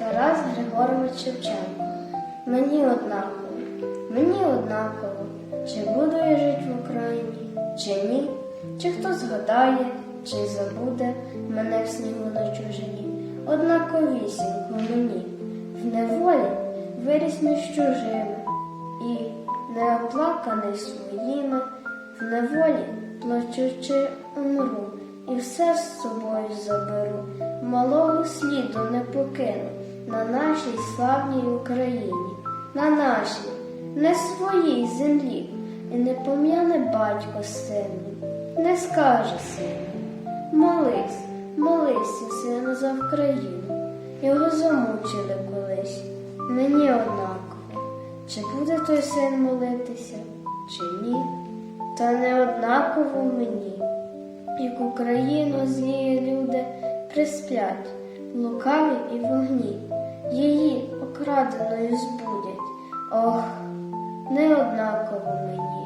Тарас Григорович Шевченко. Мені однаково, мені однаково, чи буду я жити в Україні, чи ні, чи хто згадає, чи забуде мене в снігу на чужині. Однаковісінько мені, в неволі виріс між чужими, і неоплаканий своїми, в неволі плачучи умру, і все з собою заберу, малого сліду не покину на нашій славній Україні, на нашій, не своїй землі, і не пом'яне батько сину, не скаже сину. Молись, молися, сину, за Україну. Його замучили колись. Мені однаково, чи буде той син молитися, чи ні. Та не однаково мені, як Україну злії люди присплять, лукаві і вогні, її окраденою збудять. Ох, не однаково мені.